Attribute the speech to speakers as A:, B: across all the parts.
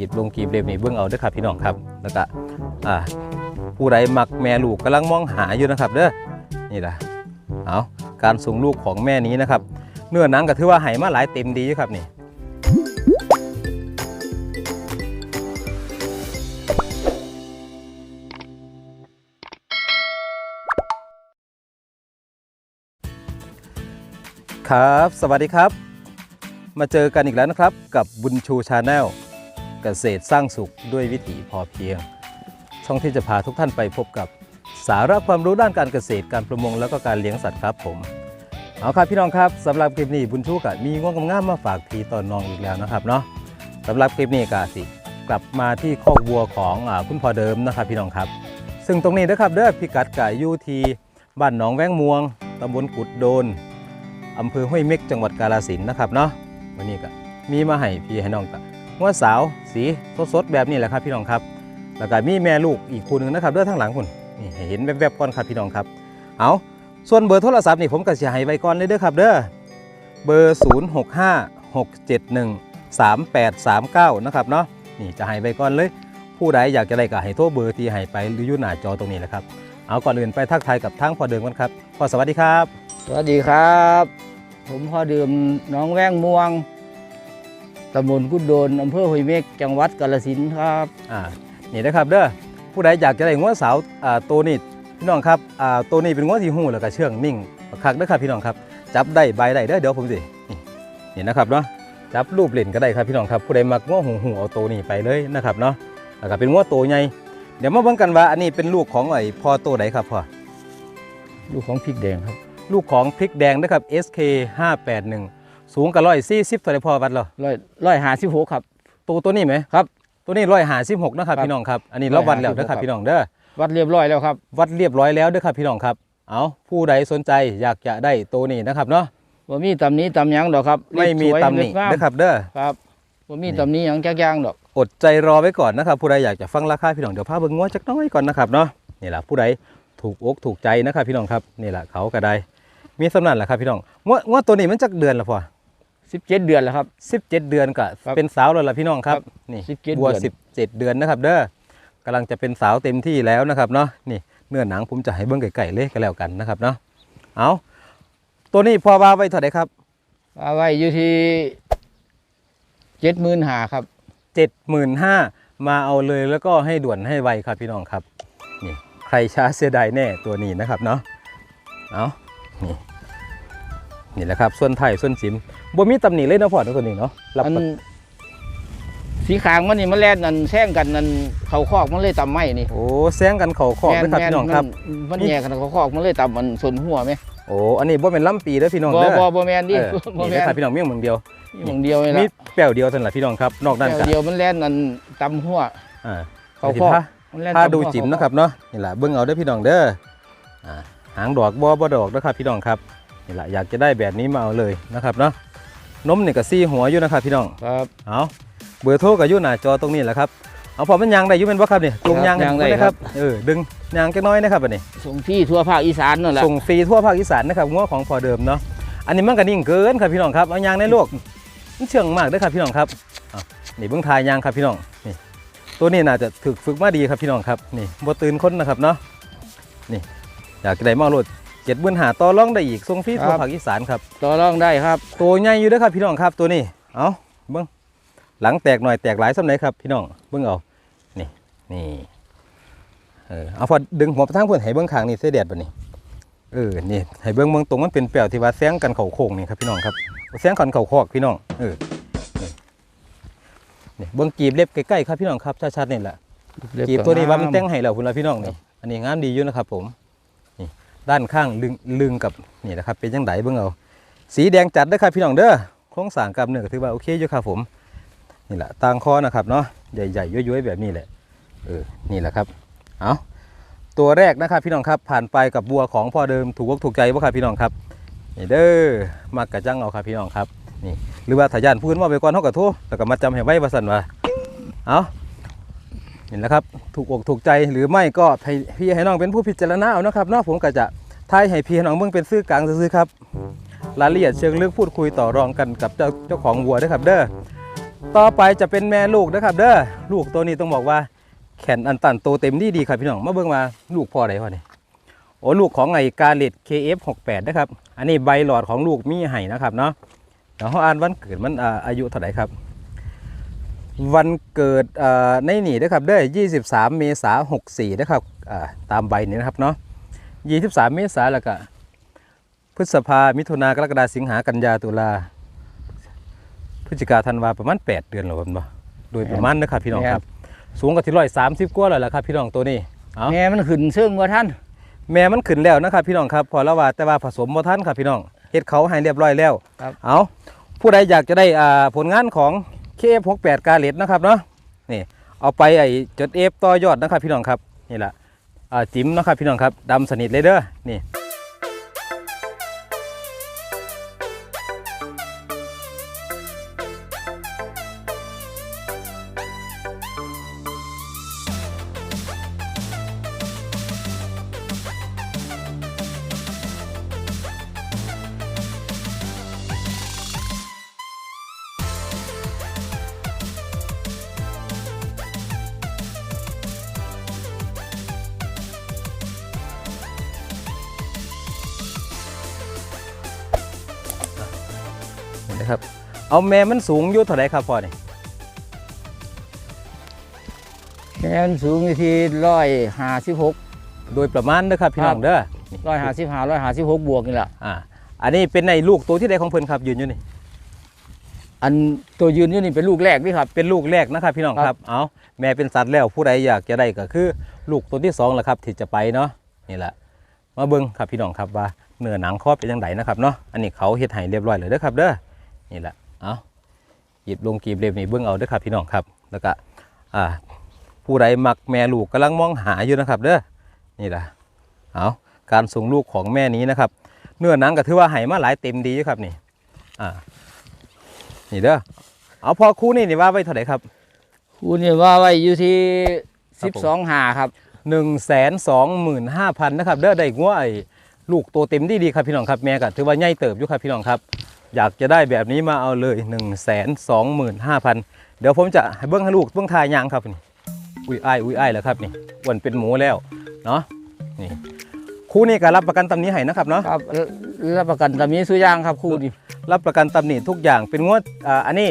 A: กีบลงกีบเล็บนี่เบิ่งเอาเด้อครับพี่น้องครับแล้วก็อ่าผู้ใดมักแม่ลูกกำลังมองหาอยู่นะครับเด้อนี่ละเอาการส่งลูกของแม่นี้นะครับ เนื้อหนังก็ถือว่าไหมาหลายเต็มดีอยู่ครับนี่ครับ สวัสดีครับ มาเจอกันอีกแล้วนะครับกับบุญชูชาแนล เกษตรสร้างสุขด้วยวิถีพอเพียง ช่องที่จะพาทุกท่านไปพบกับสาระความรู้ด้านการเกษตรการประมงแล้วก็การเลี้ยงสัตว์ครับผมเอาครับพี่น้องครับสำหรับคลิปนี้บุญชูกะมีง่วงงามมาฝากพีตอนน้องอีกแล้วนะครับเนาะสำหรับคลิปนี้กะสิกลับมาที่คอกวัวของอคุณพ่อเดิมนะครับพี่น้องครับ ซึ่งตรงนี้นะครับเด้อพิกัดกะยูทีบ้านหนองแวงม่วงตำบลกุดโดนอำเภอห้วยเม็กจังหวัดกาฬสินนะครับเนาะวันนี้ก็มีมาให้พี่ให้น้องกับ งัวสาวสีสดๆแบบนี้แหละครับพี่น้องครับแล้วก็มีแม่ลูกอีกคู่หนึงนะครับเด้อทั้างหลังคุณนี่เห็นแวบๆก่อนครับพี่น้องครับเอาส่วนเบอร์โทรศัพท์นี่ผมก็จะให้ไว้ก่อนเลยเด้อครับเด้อเบอร์ 0 6 5 6 7 1 3 8 3 9 นะครับเนาะนี่จะให้ไว้ก่อนเลย ผู้ใดอยากจะได้ก็ให้โทรเบอร์ที่ให้ไปหรืออยู่หน้าจอตรงนี้แหละครับเอาก่อนอื่นไปทักทายกับทางพ่อเดิมกันครับพ่อสวัสดีครับ
B: สวัสดีครับ ผมพ่อดื่มน้องแว้งม่วง ตำบลกุดโดนอำเภอห้วยเม็กจังหวัดกาฬสินธุ์ครับ
A: อ่านี่นะครับเด้อผู้ใดอยากจะได้งัวสาวอ่าตัวนี้พี่น้องครับอ่าตัวนี้เป็นงัวที่หูแล้วก็เชื่องนิ่งคักเด้อครับพี่น้องครับ จับได้ใบได้เด้อเดี๋ยวผมสินี่นี่นะครับเนาะจับรูปเล่นก็ได้ครับพี่น้องครับผู้ใดมักงัวหูหูเอาตัวนี้ไปเลยนะครับเนาะแล้วก็เป็นงัวตัวใหญ่เดี๋ยวมาเบิ่งกันว่าอันนี้เป็นลูกของไอ้พ่อตัวไหนครับพ่อ
B: ลูกของพริกแดงครับ
A: ลูกของพริกแดงนะครับ SK 581 สูงกับร้อยสี่สิบตัวใดพ่อวัดเหรอ
B: ร้อยร้อยหาสิบหกครับ
A: ตัวตัวนี้ไหม
B: ครับ
A: ตัวนี้ร้อยหาสิบหกนะครับ
B: ครับ
A: พี่น้องครับอันนี้เราวัดแล้ว
B: 156
A: นะครับพี่น้องเด้อ
B: วัดเรียบร้อยแล้วครับ
A: วัดเรียบร้อยแล้วเด้วยครับพี่น้องครับ เอาผู้ใดสนใจอยากจะได้ตัวนี้นะครับเนาะ
B: ว่ามีตำหนี้ตำหยังดอกครับ
A: ไม่มี
B: เรียบสวย
A: ตำหนิ
B: เรียบงาม
A: นะครับเด้อ
B: ครับว่ามี
A: นี่
B: ตำหนี้หยังจักอย่างดอก
A: อดใจรอไว้ก่อนนะครับ ผู้ใดอยากจะฟังราคาพี่น้องเดี๋ยวพาเบิ่งงวจักน้อยก่อนนะครับเนาะนี่แหละผู้ใดถูกอกถูกใจนะครับพี่น้องครับนี่แหละเขาก็ได้ มีสำนันแหละครับพี่น้องงวงวตัวนี้มันจักเดือนละพอ
B: 17เดือนแล้วครับ
A: 17 เดือนก็
B: ครับ
A: เป็นสาวแล้วล่ะพี่น้องครับ
B: ครับ
A: นี่
B: 17
A: บัว
B: เดือน
A: 17เดือนนะครับ เด้อกำลังจะเป็นสาวเต็มที่แล้วนะครับเนาะนี่เนื้อหนังผมจะให้เบิ่งไก่ๆเลยก็แล้วกันนะครับเนาะเอาตัวนี้พอว่าไว้เท่าไหร่ครับ
B: เอาไว้อยู่ที่เจ็ดหมื่นหาครับ
A: 75,000มาเอาเลยแล้วก็ให้ด่วนให้ไวครับพี่น้องครับนี่ใครช้าเสียดายแน่ตัวนี้นะครับเนาะเอานี่นี่แหละครับส่วนไทยส่วนจิม บ่มีตำหนิเลยเนาะพอตัวนี้เนาะรับ
B: อัน
A: ประ
B: สีขางมันนี่มันแล่นนั่นแซงกันนั่นเขาคอกมันเลยตำไม้นี่
A: โอ้แซงกันเขาขอบนะครับ
B: แม่
A: พี่น้องครับ
B: มันมันแย่กันเขาคอกมันเลยตำมันสนหัวไหม
A: โอ้อันนี้บ่เป็นลำปีเด้อพี่น้อง
B: บ่
A: เด้อ
B: บ่บ่แมนดิ
A: เออ
B: บ่
A: นี่
B: แม
A: นะ
B: น
A: ครับพี่น้องเมี่ยงเมืองเดียว
B: มีหมองเดียวนี่
A: มี
B: ละ
A: แป้วเดียวเท่านั้นแหละพี่น้องครับนอกนั้นกัน
B: เดียวมันแล่นนั่นตำหัว
A: อ่า
B: เขา
A: สิ
B: คอก
A: พา
B: มันแล่น
A: พา
B: ตำหัว
A: ดูจิ๋มนะครับเนาะนี่แหละเบิ่งเอาเด้อพี่น้องเด้ออ่าหางดอกบ่บ่ดอกนะครับพี่น้องครับนี่แหละอยากจะได้แบบนี้มาเอาเลยนะครับเนาะ นมนี่ก็ซี่หัวอยู่นะครับพี่น้อง
B: ครับ
A: เอาเบอร์โทรก็อยู่หน้าจอตรงนี้แหละครับ เอาพอมันยางได้อยู่เป็นบ่ครับนี่ตรงยาง
B: ครับยางได้
A: นะค
B: ครั
A: รับบเออดึงยางจักหน้อยนะครับอันนี้
B: ส่งที่ทั่วภาคอีสานนั่นแหละ
A: ส่งฟรีทั่วภาคอีสานนะครับงัวของพอเดิมเนาะ อันนี้มันก็นิ่งเกินครับพี่น้องครับ เอายางในโลกมันเชื่องมากเด้อครับพี่น้องครับเอานี่เบิ่งทายยางครับพี่น้อง นี่ ตัวนี้น่าจะถูกฝึกมาดีครับพี่น้องครับ นี่บ่ตื่นคนนะครับเนาะ นี่อยากจะได้มาโลด เจ็ดมื่นหาต่อรองได้อีกส่งฟรีทั่วภาคอีสานครับ
B: ต่อรองได้ครับ
A: ตัวใหญ่อยู่เด้อครับพี่น้องครับตัวนี้เอาเบิ่งหลังแตกหน่อยแตกหลายสำไหนครับ พี่น้องเบิ่งเอานี่นี่เออเอาพอดึงหัวไปทางเพื่อนให้เบิ่งข้างนี่เสยแดดบัดนี้เออนี่ให้เบิ้งเบิ้งตรงมันเป็นแปลวที่ว่าแซงกันเข่าโค้งนี่ครับพี่น้องครับแซงกันเข่าคอกพี่น้องเออนี่นี่เบิ้งกีบเล็บใกล้ๆครับพี่น้องครับชัดๆนี่แหละกีบตัวนี้ว่ามันแต่งให้แล้วคุณละพี่น้องนี่อันนี้งามดีอยู่นะครับผมนี่ ด้านข้างลึงลึงกับนี่นะครับเป็นยังไงเบิ้งเอาสีแดงจัดเด้อครับพี่น้องเด้อโครงสร้างกล้ามเนื้อก็ถือว่าโอเคอยู่ครับผมนี่แหละต่างคอนะครับเนาะใหญ่ๆย้อยๆแบบนี้แหละเออนี่แหละครับเอาตัวแรกนะครับพี่น้องครับผ่านไปกับบัวของพ่อเดิมถูกอกถูกใจบ่ครับพี่น้องครับนี่เด้อมากกระจังเอาครับพี่น้องครับนี่หรือว่าถ้าย่านพูดว่าไปก่อนเฮาก็โทรแล้วก็มาจำให้ไว้ว่าซั่นว่าเอา นี่แหละครับ ถูกอกถูกใจหรือไม่ก็ให้พี่ให้น้องเป็นผู้พิจารณาเอานะครับนาะผมก็จะทายให้พี่ให้น้องเบิ่งเป็นซื่อกลางซื่อครับรายละเอียดเชิงลึกพูดคุยต่อรองกันกับเจ้าเจ้าของวัวด้วยครับ เด้อต่อไปจะเป็นแม่ลูกนะครับ เด้อลูกตัวนี้ต้องบอกว่า แขนอันตันโตเต็มดีดีครับพี่น้องมาเบิ่งมาลูกพ่อใดพ่อนี่โอ้ลูกของไอกาเลต KF68 นะครับ อันนี้ใบหลอดของลูกมีไห้นะครับเนาะเดี๋ยวเขาอ่านวันเกิดมันอ่าอายุเท่าไหร่ครับ วันเกิดอ่าในนี่นะครับเด้อ23 เมษายน64นะครับอ่าตามใบนี้นะครับเนาะ23 เมษายนแล้วก็พฤษภามิถุนากรกฎาสิงหากันยาตุลาพฤศจิกาธันวาประมาณ 8 เดือนหรอผมบ่โดยประมาณนะครับพี่น้องครับ สูงกว่าที่ร้อยสามสิบกว่าแล้วล่ะครับพี่น้องตัวนี้เอา
B: แม่มันขึ้นซึ่งว่าท่าน
A: แม่มันขึ้นแล้วนะครับพี่น้องครับพอแล้วว่าแต่ว่าผสมบ่ทันครับพี่น้องเฮ็ดเขาให้เรียบร้อยแล้ว
B: ครับ
A: เอาผู้ใดอยากจะได้อ่าผลงานของ KF68 กาเลตนะครับเนาะนี่เอาไปไอ้จดเอฟต่อยอดนะครับพี่น้องครับนี่แหละอ่าจิ้มนะครับพี่น้องครับดำสนิทเลยเด้อนี่ ครับ เอาแม่มันสูงอยู่เท่าไหร่ครับพ่อนี่
B: แม่มันสูงอยู่ที่ร้อยห้าสิบหก
A: โดยประมาณนะครับพี่น้องเด้อนี่
B: ร้อยห้าสิบห้าร้อยห้าสิบหกบวกนี่แหละ
A: อ่าอันนี้เป็นในลูกตัวที่ใดของเพิ่นครับยืนอยู่นี่
B: อันตัวยืนอยู่นี่เป็นลูกแรกนี่ครับ
A: เป็นลูกแรกนะครับพี่น้องค
B: ครั
A: รับ
B: บ
A: เอาแม่เป็นสัตว์แล้วผู้ใดอยากจะได้ก็คือ ลูกตัวที่สองแหละครับที่จะไปเนาะนี่แหละมาเบิ้งครับพี่น้องครับว่าเนื้อหนังคอเป็นยังไงนะครับเนาะอันนี้เขาเฮ็ดให้เรียบร้อยเลยเด้อครับเด้อ นี่แหละเอาหยิบลงกีบเล็บนี่เบิ้งเอาเด้อครับพี่น้องครับแล้วก็อ่าผู้ใดมักแม่ลูกกำลังมองหาอยู่นะครับเด้อนี่แหละเอาการส่งลูกของแม่นี้นะครับ เนื้อหนังก็ถือว่าให้มาหลายเต็มดีอยู่ครับนี่อ่านี่เด้อเอาพอคู่นี่นี่ว่าไว้เท่าไหร่ครับ
B: คูนี่ว่าไว้อยู่ที่
A: ครั
B: สิ
A: บบผม
B: สองหาครับ
A: หนึ่งแสนสองหมื่นห้าพันนะครับเด้อได้งัวไอ้ลูกตัวเต็มดีดีครับพี่น้องครับแม่ก็ถือว่าใหญ่เติบอยู่ครับพี่น้องครับ อยากจะได้แบบนี้มาเอาเลย1นึ่งแสนสองหมื่นห้าพันเดี๋ยวผมจะให้เบิ้งให้ลูกเบิ้งทายยางครับนี่อุ้ยอ้ายอุ้ยอ้ายแล้วครับนี่อ้วันเป็นหมูแล้วเนาะนี่คู่นี้ก็รับประกันตำหนี้ให้นะครับเนาะ
B: ครับรับประกันตำนี้สุอยางครับคู่นี่
A: รับประกันตำหนิทุกอย่างเป็นงวดอ่าอันนี้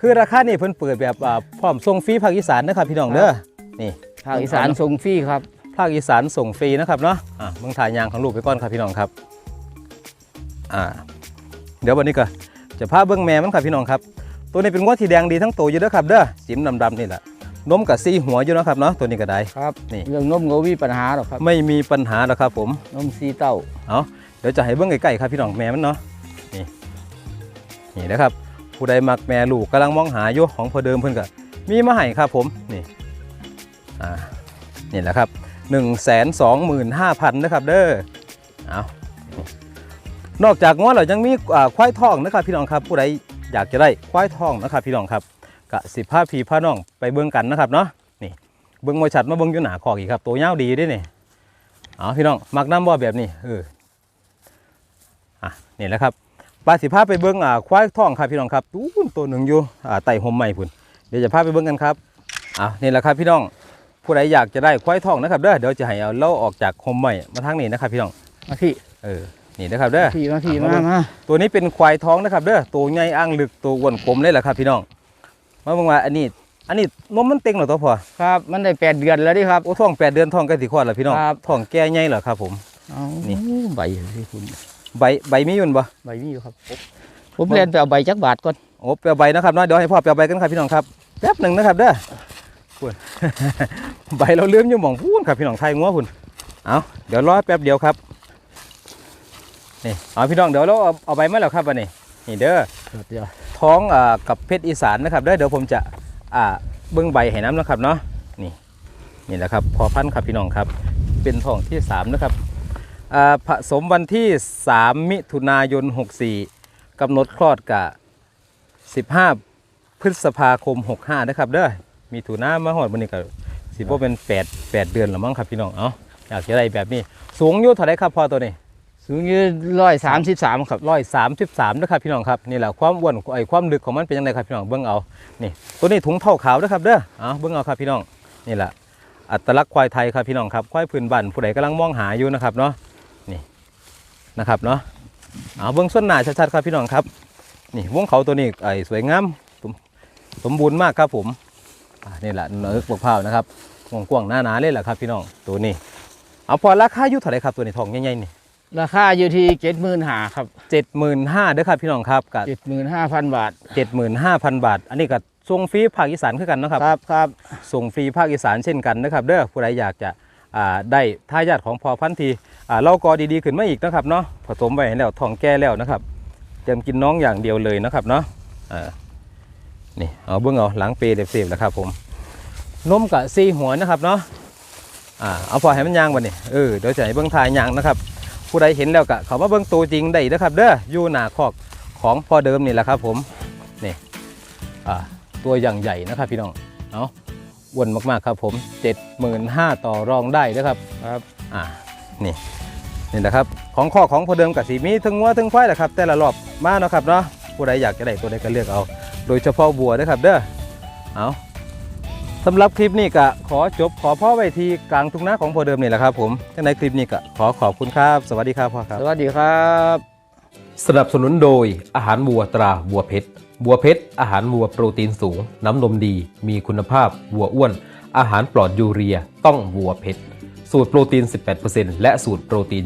A: คือราคานี่เพิ่นเปิดแบบอ่าพร้อมส่งฟรีภาคอีสานนะครับพี่น้องเด้อนี่
B: ภาคอีสานส่งฟรีครับ
A: ภาคอีสานส่งฟรีนะครับเนาะอะเมืองถ่ายยางของลูกไปก่อนครับพี่น้องครับอ่า เดี๋ยววันนี้ก็จะพาเบิ้งแม่มันครับพี่น้องครับ ตัวนี้เป็นงวดที่แดงดีทั้งตัวอยู่เด้อครับเด้อจิ้มดำๆนี่แหละนมกับซีหัวอยู่เนาะครับเนาะตัวนี้ก็ได้
B: ครับ
A: นี่
B: เรื่องนมก็มีปัญหาหรอกครับ
A: ไม่มีปัญหาหรอกครับผม
B: นมซีเต้า
A: เอาเดี๋ยวจะให้เบิ้งใกล้ๆครับพี่น้องแม่มันเนาะนี่นี่นะครับ ผู้ใดมักแม่ลูกกำลังมองหาอยู่ของพอเดิมเพิ่นก็มีมาให้ครับผมนี่อ่านี่แหละครับ1นึ่งแสนสองหมื่นห้าพันนะครับเด้อเอา นอกจากง้อเรายังมีควายทองนะครับพี่น้องครับผู้ใดอยากจะได้ควายทองนะครับพี่น้องครับกะสิบผ้าพีผ้าน้องไปเบิ่งกันนะครับเนาะนี่เบิ่งมวยชัดมาเบิ่งอยู่หนาคอกอีกครับตัวยาวดีด้วยนี่เอาพี่น้องมักน้ำบ่แบบนี้เอออะนี่แหละครับปลาสิพาไปเบิ้งอ่าควายทองครับพี่น้องครับตู้นตัวหนึ่งอยู่อ่าไต่หมใหม่พุ่นเดี๋ยวจะพาไปเบิ้งกันครับอะนี่แหละครับพี่น้องผู้ใดอยากจะได้ควายทองนะครับเด้อเดี๋ยวจะให้เอาเล่าออกจากหมใหม่มาทางนี้นะครับพี่น้อง
B: มาพี่
A: เออ นี่นะครับเด้อ
B: พี่มาพี่
A: เอา
B: มา
A: มา
B: มา
A: ตัวนี้เป็นควายท้องนะครับเด้อตัวใหญ่อ่างลึกตัวอ้วนกลมเลยแหละครับ พี่น้องมาเบิ่งว่าอันนี้ อันนี้นมมันเต็งเหรอตัวพอ
B: ครับ มันได้แปดเดือนแล้วดิครับ
A: โอ้ท้องแปดเดือนท้องใกล้สิคลอดแล้วพี่น้อง
B: ครับ
A: ท้องแก่ใหญ่เหรอครับ ผม
B: เอา
A: นี่
B: ใบที่คุณ
A: ใบใบมีอยู่บ่
B: ใบมีอยู่ครับ ผมเรียนไปเอาใบจักบาทก่อน
A: โอ้เปียวใบนะครับเนาะเดี๋ยวให้พ่อเปียวใบกันครับพี่น้องครับแป๊บหนึ่งนะครับเด้อพุ่นใบเราเลื่อมอยู่หม่องพูนครับพี่น้องไทยงัวพุ่นเอาเดี๋ยวรอแป๊บเดียวครับ นี่เอาพี่น้องเดี๋ยวเราเอาเอาใบมาแล้วครับวันนี้นี่เด้อ
B: เดี๋ยว
A: ท้องอ่ากับเพชรอีสานนะครับเด้อเดี๋ยวผมจะอ่าเบิ้งใบให้น้ำนะครับเนาะนี่นี่แหละครับพอพันธุ์ครับพี่น้องครับ เป็นท้องที่สามนะครับอ่าผสมวันที่ 3 มิถุนายน 64กำหนดคลอดกะ15 พฤษภาคม 65 นะครับเด้อมีถุนามาหอดวันนี้ก็สิบ่เป็น 8 8 เดือนหรือมั้งครับพี่น้องเอาอยากจะได้แบบนี้สูงอยู่เท่าไรครับพอตัวนี้
B: สูงยี่ร้อยสามสิบสามครับ
A: ร้อยสามสิบสามนะครับพี่น้องครับนี่แหละความอ้วนไอความลึกของมันเป็นยังไงครับพี่น้องเบิ้งเอานี่ตัวนี้ถุงเท่าขาวนะครับเด้อเอาเบิ้งเอาครับพี่น้องนี่แหละอัตลักษณ์ควายไทยครับพี่น้องครับควายพื้นบ้านผู้ใดกำลังมองหาอยู่นะครับเนาะนี่นะครับเนาะเอาเบิ้งส่วนหน้าชัดๆครับพี่น้องครับนี่วงเขาตัวนี้ไอสวยงามสมบูรณ์มากครับผมนี่แหละเนื้อบกเผานะครับกว้างๆหนาๆเลยแหละครับพี่น้องตัวนี้เอาพอราคาอยู่เท่าไหร่ครับตัวนี้ทองใหญ่ๆนี่
B: ราคาอยู่ที่เจ็ดหมื่นหาครับ
A: เจ็ดหมื่นห้าเด้อครับพี่น้องครับกับ
B: เจ็ดหมื่นห้าพันบาท
A: เจ็ดหมื่นห้าพันบาท อันนี้ก็ส่งฟรีภาคอีสานคือกันเนาะครับ
B: ครับครับ
A: ส่งฟรีภาคอีสานเช่นกันนะครับเด้อผู้ใดอยากจะอ่าได้ทายาทของพอพันธุ์ทีอ่าเล่ากอดีๆขึ้นมาอีกนะครับเนาะผสมไปให้แล้วทองแก้แล้วนะครับเตรียมกินน้องอย่างเดียวเลยนะครับเนาะอ่านี่เอาเบื้องเอาหลังเปรย์เด็บเสียบนะครับผมนมกับซีหัวนะครับเนาะอ่าเอาพอให้มันยางบันนี่เออเดี๋ยวจะให้เบื้องทายยางนะครับ ผู้ใดเห็นแล้วก็เขามาเบื้องตัวจริงได้นะครับเด้ออยู่หน้าคอกของพ่อเดิมนี่แหละครับผมนี่อ่าตัวอย่างใหญ่นะครับพี่น้องเอาอ้วนมากๆครับผม 75,000 ต่อรองได้นะครับ
B: ครับ
A: อ่านี่นี่แหละครับของข้อของพ่อเดิมกับสีมีถึงวัวถึงควายแหละครับ แต่ละรอบมาเนาะครับเนาะผู้ใดอยากจะได้ตัวใดก็เลือกเอา โดยเฉพาะบัวนะครับเด้อเอา สำหรับคลิปนี้ก็ขอจบขอพ่อไว้ที่กลางทุ่งนาของพ่อเดิมนี่แหละครับผมในคลิปนี้ก็ขอขอบคุณครับ สวัสดีครับพ่อครับ
B: สวัสดีครับ
A: สนับสนุนโดยอาหารวัวตราวัวเพชรวัวเพชรอาหารวัวโปรตีนสูง น้ำนมดี มีคุณภาพวัวอ้วน อาหารปลอดยูเรีย ต้องวัวเพชรสูตรโปรตีน 18%และสูตรโปรตีน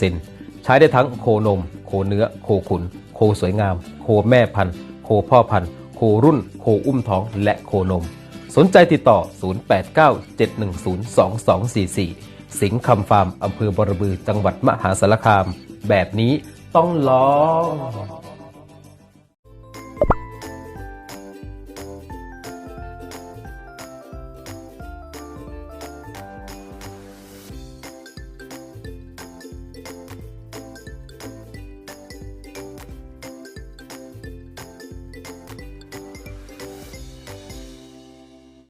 A: 22%ใช้ได้ทั้งโคนม โคเนื้อ โคขุน โคสวยงาม โคแม่พันธุ์ โคพ่อพันธุ์ โครุ่น โคอุ้มท้อง และโคนม สนใจติดต่อ 0897102244 สิงคำฟาร์มอำเภอบรบือจังหวัดมหาสารคาม แบบนี้ต้องลอง